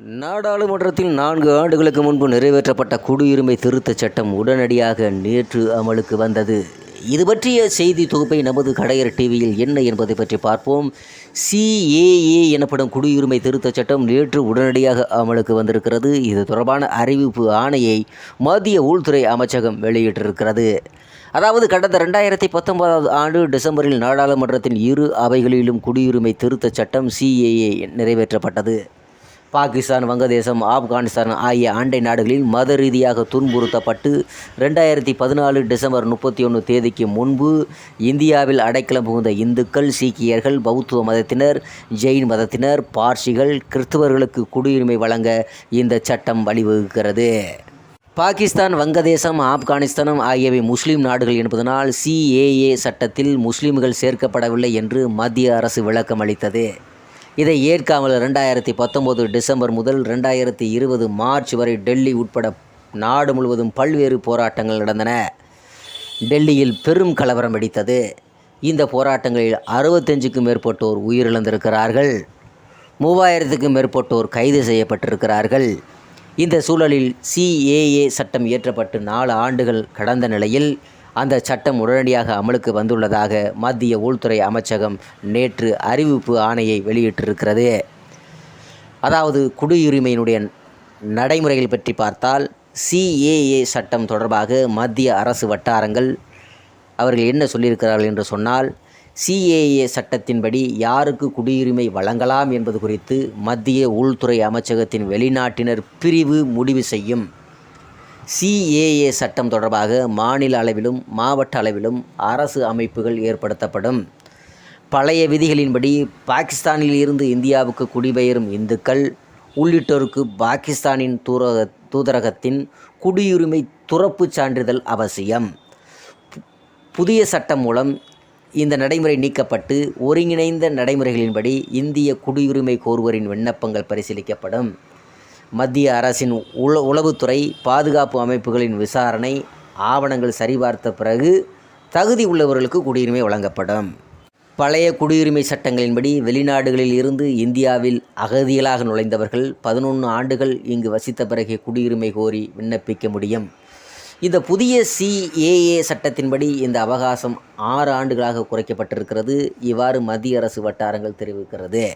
நாடாளுமன்றத்தில் நான்கு ஆண்டுகளுக்கு முன்பு நிறைவேற்றப்பட்ட குடியுரிமை திருத்தச் சட்டம் உடனடியாக நேற்று அமலுக்கு வந்தது. இது பற்றிய செய்தி தொகுப்பை நமது கடையர் டிவியில் என்ன என்பதை பற்றி பார்ப்போம். சிஏஏ எனப்படும் குடியுரிமை திருத்தச் சட்டம் நேற்று உடனடியாக அமலுக்கு வந்திருக்கிறது. இது தொடர்பான அறிவிப்பு ஆணையை மத்திய உள்துறை அமைச்சகம் வெளியிட்டிருக்கிறது. அதாவது கடந்த ரெண்டாயிரத்தி பத்தொன்பதாவது ஆண்டு டிசம்பரில் நாடாளுமன்றத்தின் இரு அவைகளிலும் குடியுரிமை திருத்தச் சட்டம் சிஏஏ நிறைவேற்றப்பட்டது. பாகிஸ்தான் வங்கதேசம் ஆப்கானிஸ்தான் ஆகிய அண்டை நாடுகளில் மத ரீதியாக துன்புறுத்தப்பட்டு ரெண்டாயிரத்தி பதினாலு டிசம்பர் முப்பத்தி ஒன்று தேதிக்கு முன்பு இந்தியாவில் அடைக்கலம் புகுந்த இந்துக்கள் சீக்கியர்கள் பௌத்த மதத்தினர் ஜெயின் மதத்தினர் பார்சிகள் கிறிஸ்தவர்களுக்கு குடியுரிமை வழங்க இந்த சட்டம் வழிவகுக்கிறது. பாகிஸ்தான் வங்கதேசம் ஆப்கானிஸ்தானம் ஆகியவை முஸ்லீம் நாடுகள் என்பதனால் சிஏஏ சட்டத்தில் முஸ்லீம்கள் சேர்க்கப்படவில்லை என்று மத்திய அரசு விளக்கம் அளித்தது இதை ஏற்காமல் ரெண்டாயிரத்தி பத்தொம்போது டிசம்பர் முதல் ரெண்டாயிரத்தி இருபது மார்ச் வரை டெல்லி உட்பட நாடு முழுவதும் பல்வேறு போராட்டங்கள் நடந்தன. டெல்லியில் பெரும் கலவரம் வெடித்தது. இந்த போராட்டங்களில் அறுபத்தஞ்சுக்கும் மேற்பட்டோர் உயிரிழந்திருக்கிறார்கள். மூவாயிரத்துக்கும் மேற்பட்டோர் கைது செய்யப்பட்டிருக்கிறார்கள். இந்த சூழலில் சிஏஏ சட்டம் இயற்றப்பட்டு நாலு ஆண்டுகள் கடந்த நிலையில் அந்த சட்டம் உடனடியாக அமலுக்கு வந்துள்ளதாக மத்திய உள்துறை அமைச்சகம் நேற்று அறிவிப்பு ஆணையை வெளியிட்டிருக்கிறது. அதாவது குடியுரிமையினுடைய நடைமுறைகள் பற்றி பார்த்தால் சிஏஏ சட்டம் தொடர்பாக மத்திய அரசு வட்டாரங்கள் அவர்கள் என்ன சொல்லியிருக்கிறார்கள் என்று சொன்னால் சிஏஏ சட்டத்தின்படி யாருக்கு குடியுரிமை வழங்கலாம் என்பது குறித்து மத்திய உள்துறை அமைச்சகத்தின் வெளிநாட்டினர் பிரிவு முடிவு செய்யும். சிஏஏ சட்டம் தொடர்பாக மாநில அளவிலும் மாவட்ட அளவிலும் அரசு அமைப்புகள் ஏற்படுத்தப்படும். பழைய விதிகளின்படி பாகிஸ்தானில் இருந்து இந்தியாவுக்கு குடிபெயரும் இந்துக்கள் உள்ளிட்டோருக்கு பாகிஸ்தானின் தூரக தூதரகத்தின் குடியுரிமை துறப்புச் சான்றிதழ் அவசியம். புதிய சட்டம் மூலம் இந்த நடைமுறை நீக்கப்பட்டு ஒருங்கிணைந்த நடைமுறைகளின்படி இந்திய குடியுரிமை கோருவரின் விண்ணப்பங்கள் பரிசீலிக்கப்படும். மத்திய அரசின் உள உளவுத்துறை பாதுகாப்பு அமைப்புகளின் விசாரணை ஆவணங்கள் சரிபார்த்த பிறகு தகுதி உள்ளவர்களுக்கு குடியுரிமை வழங்கப்படும். பழைய குடியுரிமை சட்டங்களின்படி வெளிநாடுகளில் இருந்து இந்தியாவில் அகதிகளாக நுழைந்தவர்கள் பதினொன்று ஆண்டுகள் இங்கு வசித்த பிறகு குடியுரிமை கோரி விண்ணப்பிக்க முடியும். இந்த புதிய சிஏஏ சட்டத்தின்படி இந்த அவகாசம் ஆறு ஆண்டுகளாக குறைக்கப்பட்டிருக்கிறது. இவ்வாறு மத்திய அரசு வட்டாரங்கள் தெரிவிக்கிறது.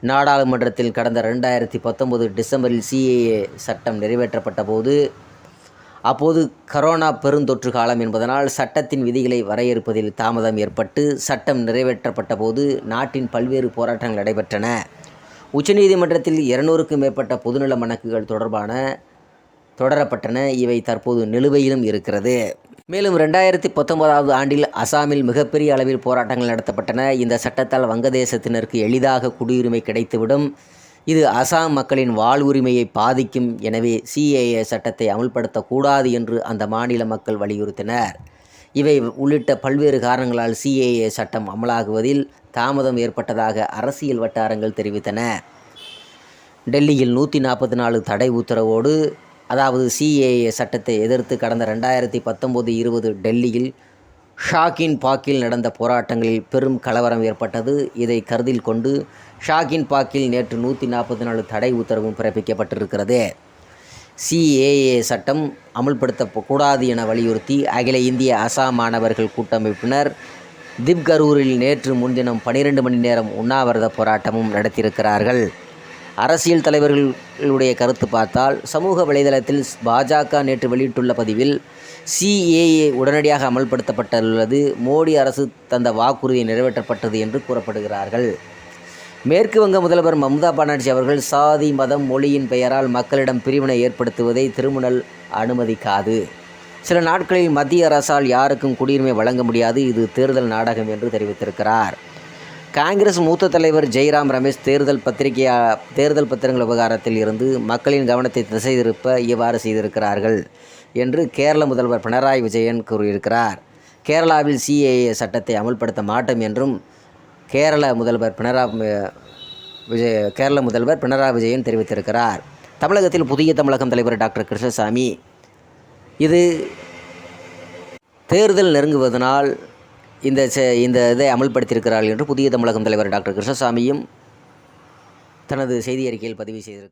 நாடாளுமன்றத்தில் கடந்த ரெண்டாயிரத்தி பத்தொம்போது டிசம்பரில் சிஏஏ சட்டம் நிறைவேற்றப்பட்ட போது அப்போது கரோனா பெருந்தொற்று காலம் என்பதனால் சட்டத்தின் விதிகளை வரையறுப்பதில் தாமதம் ஏற்பட்டு சட்டம் நிறைவேற்றப்பட்ட போது நாட்டின் பல்வேறு போராட்டங்கள் நடைபெற்றன. உச்சநீதிமன்றத்தில் இருநூறுக்கும் மேற்பட்ட பொதுநல மணக்குகள் தொடர்பான தொடரப்பட்டன. இவை தற்போது நிலுவையிலும் இருக்கிறது. மேலும் ரெண்டாயிரத்தி பத்தொன்பதாவது ஆண்டில் அசாமில் மிகப்பெரிய அளவில் போராட்டங்கள் நடத்தப்பட்டன. இந்த சட்டத்தால் வங்கதேசத்தினருக்கு எளிதாக குடியுரிமை கிடைத்துவிடும். இது அசாம் மக்களின் வாழ்வுரிமையை பாதிக்கும். எனவே சிஏஏ சட்டத்தை அமுல்படுத்தக்கூடாது என்று அந்த மாநில மக்கள் வலியுறுத்தினர். இவை உள்ளிட்ட பல்வேறு காரணங்களால் சிஏஏ சட்டம் அமலாகுவதில் தாமதம் ஏற்பட்டதாக அரசியல் வட்டாரங்கள் தெரிவித்தன. டெல்லியில் நூற்றி நாற்பத்தி நாலு தடை உத்தரவோடு அதாவது சிஏஏ சட்டத்தை எதிர்த்து கடந்த ரெண்டாயிரத்தி பத்தொம்போது இருபது டெல்லியில் ஷாகின் பாக்கில் நடந்த போராட்டங்களில் பெரும் கலவரம் ஏற்பட்டது. இதை கருத்தில் கொண்டு ஷாகின் பாக்கில் நேற்று நூற்றி நாற்பத்தி நாலு தடை உத்தரவும் பிறப்பிக்கப்பட்டிருக்கிறது. சிஏஏ சட்டம் அமல்படுத்தக்கூடாது என வலியுறுத்தி அகில இந்திய அசாம் மாணவர்கள் கூட்டமைப்பினர் திப்கரூரில் நேற்று முன்தினம் பனிரெண்டு மணி நேரம் உண்ணாவிரத போராட்டமும் நடத்தியிருக்கிறார்கள். அரசியல் தலைவர்களுடைய கருத்து பார்த்தால் சமூக வலைதளத்தில் பாஜக நேற்று வெளியிட்டுள்ள பதிவில் சிஏஏ உடனடியாக அமல்படுத்தப்பட்டுள்ளது மோடி அரசு தந்த வாக்குறுதி நிறைவேற்றப்பட்டது என்று கூறப்படுகிறார்கள். மேற்கு வங்க முதல்வர் மம்தா பானர்ஜி அவர்கள் சாதி மதம் மொழியின் பெயரால் மக்களிடம் பிரிவினை ஏற்படுத்துவதை திருமணல் அனுமதிக்காது. சில நாட்களில் மத்திய அரசால் யாருக்கும் குடியுரிமை வழங்க முடியாது இது தேர்தல் நாடகம் என்று தெரிவித்திருக்கிறார். காங்கிரஸ் மூத்த தலைவர் ஜெய்ராம் ரமேஷ் தேர்தல் பத்திரிகையா தேர்தல் பத்திரங்கள் விவகாரத்தில் இருந்து மக்களின் கவனத்தை திசை திருப்ப இவ்வாறு செய்திருக்கிறார்கள் என்று கேரள முதல்வர் பினராயி விஜயன் கூறியிருக்கிறார். கேரளாவில் சிஏஏ சட்டத்தை அமல்படுத்த மாட்டோம் என்றும் கேரள முதல்வர் பினரா விஜய கேரள முதல்வர் பினராயி விஜயன் தெரிவித்திருக்கிறார். தமிழகத்தில் புதிய தமிழகம் தலைவர் டாக்டர் கிருஷ்ணசாமி இது தேர்தல் நெருங்குவதனால் இந்த செ- இந்த இதை அமல்படுத்தியிருக்கிறார்கள் என்று புதிய தமிழகம் தலைவர் டாக்டர் கிருஷ்ணசாமியும் தனது செய்தி அறிக்கையில் பதிவு செய்திருக்கிறார்